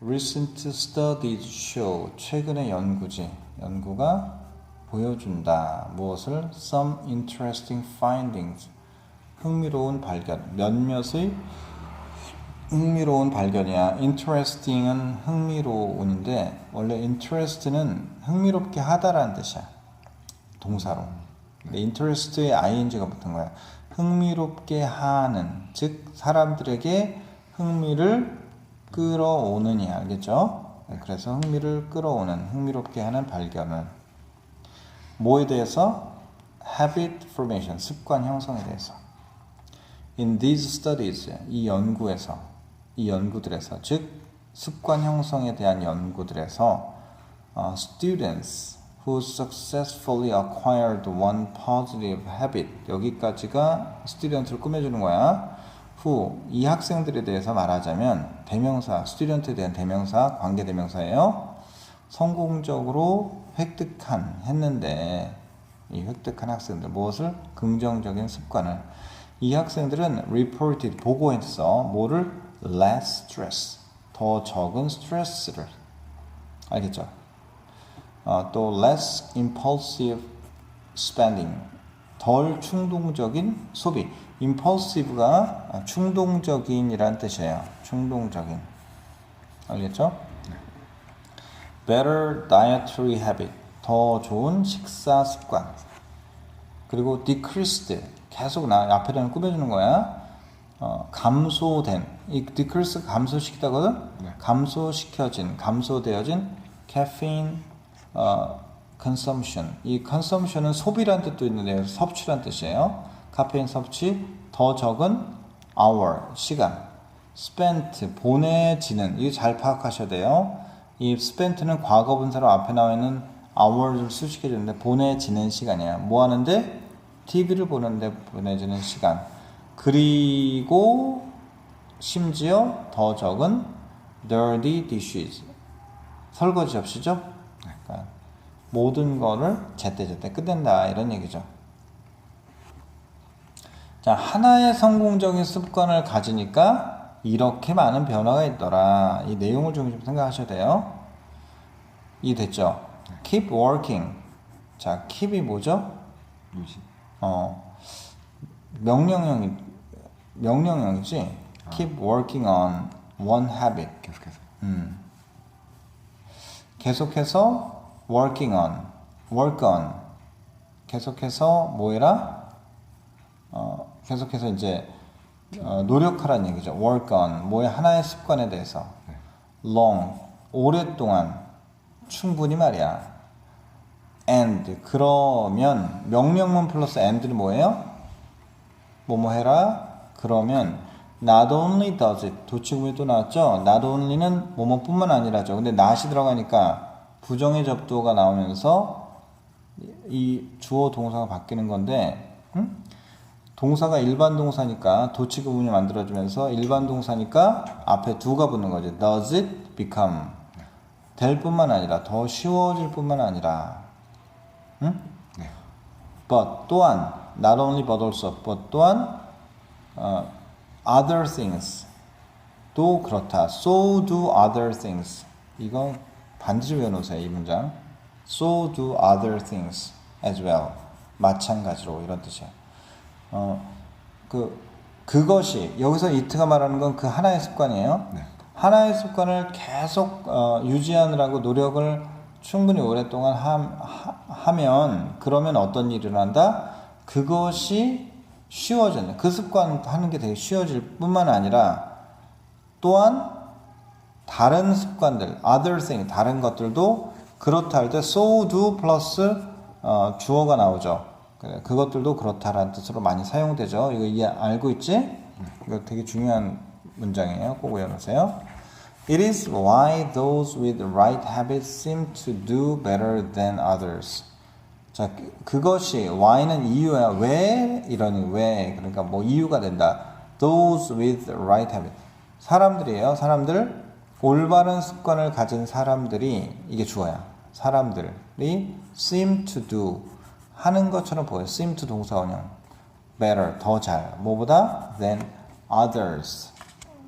Recent studies show 최근의 연구지 연구가 보여준다. 무엇을? Some interesting findings. 흥미로운 발견. 몇몇의 흥미로운 발견이야. Interesting은 흥미로운인데 원래 interest는 흥미롭게 하다라는 뜻이야. 동사로. 근데 interest에 ing가 붙은 거야. 흥미롭게 하는 즉 사람들에게 흥미를 끌어오느니 알겠죠? 네, 그래서 흥미를 끌어오는 흥미롭게 하는 발견은 뭐에 대해서 habit formation 습관 형성에 대해서 in these studies 이 연구에서 이 연구들에서 즉 습관 형성에 대한 연구들에서 어, students who successfully acquired one positive habit 여기까지가 student를 꾸며주는 거야. Who 이 학생들에 대해서 말하자면 대명사 student에 대한 대명사 관계 대명사예요. 성공적으로 획득한 했는데 이 획득한 학생들 무엇을? 긍정적인 습관을. 이 학생들은 reported 보고했어. 뭐를? less stress 더 적은 스트레스를. 알겠죠? 어, 또 less impulsive spending 덜 충동적인 소비. impulsive가 충동적인이란 뜻이에요. 충동적인. 알겠죠? better dietary habit. 더 좋은 식사 습관. 그리고 decreased. 계속 나 앞에다는 꾸며주는 거야. 어, 감소된. 이 decrease 감소시키다거든? 네. 감소시켜진 감소되어진 caffeine 어, consumption. 이 consumption은 소비란 뜻도 있는데 섭취란 뜻이에요. 카페인 섭취 더 적은 hour 시간. spent 보내지는. 이거 잘 파악하셔야 돼요. 이 spent는 과거 분사로 앞에 나와 있는 hours를 수식해 주는데 보내지는 시간이야 뭐 하는데? TV를 보는데 보내지는 시간. 그리고 심지어 더 적은 dirty dishes. 설거지 접시죠? 그러니까 모든 거를 제때제때 끝낸다 이런 얘기죠. 자 하나의 성공적인 습관을 가지니까 이렇게 많은 변화가 있더라. 이 내용을 좀 생각하셔야 돼요. 이 됐죠? Keep working. 자 keep이 뭐죠? 유지. 어 명령형이 명령형이지? Keep working on one habit. 계속해서. 음. 계속해서 working on work on. 계속해서 뭐해라? 어 계속해서 이제 어, 노력하라는 얘기죠. work on. 뭐의 하나의 습관에 대해서. 네. long. 오랫동안. 충분히 말이야. and. 그러면 명령문 플러스 and는 뭐예요? 뭐뭐 해라? 그러면 not only does it. 도치구에 또 나왔죠? not only는 뭐뭐뿐만 아니라죠. 근데 not이 들어가니까 부정의 접두어가 나오면서 이 주어 동사가 바뀌는 건데 음? 동사가 일반 동사니까 도치 구문이 만들어지면서 일반 동사니까 앞에 두가 붙는 거지 does it become 될 뿐만 아니라 더 쉬워질 뿐만 아니라 응? 네. but 또한 not only but also but 또한 어, other things 또 그렇다 so do other things 이거 반드시 외워놓으세요 이 문장 so do other things as well 마찬가지로 이런 뜻이야 어, 그 그것이 여기서 이트가 말하는 건 그 하나의 습관이에요 네. 하나의 습관을 계속 어, 유지하느라고 노력을 충분히 오랫동안 함- 하, 하면 그러면 어떤 일이 일어난다? 그것이 쉬워진다. 그 습관 하는 게 되게 쉬워질 뿐만 아니라 또한 다른 습관들, other thing, 다른 것들도 그렇다 할 때 so do 플러스 어, 주어가 나오죠. 그것들도 그렇다라는 뜻으로 많이 사용되죠. 이거 이해 알고 있지? 이거 되게 중요한 문장이에요. 꼭 외워놓으세요. It is why those with right habits seem to do better than others. 자, 그- 그것이 why는 이유야. 왜 이러니 왜? 그러니까 뭐 이유가 된다. Those with right habit. 사람들이에요. 사람들 올바른 습관을 가진 사람들이 이게 주어야. 사람들이 seem to do 하는 것처럼 보여. seem to 동사원형. better 더 잘. 뭐보다 than others.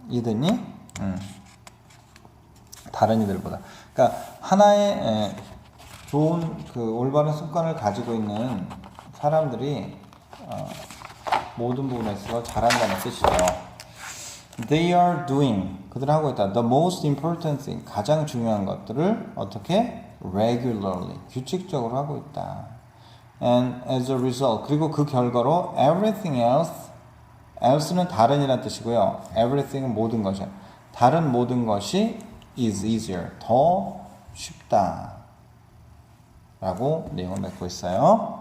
이드니? 음. 다른 이들보다. 그러니까 하나의 에, 좋은 그 올바른 습관을 가지고 있는 사람들이 어, 모든 부분에 있어서 잘한다는 뜻이죠. They are doing 그들 하고 있다. The most important thing 가장 중요한 것들을 어떻게 regularly 규칙적으로 하고 있다. And as a result 그리고 그 결과로 everything else else는 다른이란 뜻이고요. everything은 모든 것이야. 다른 모든 것이 is easier 더 쉽다. 라고 내용을 맺고 있어요.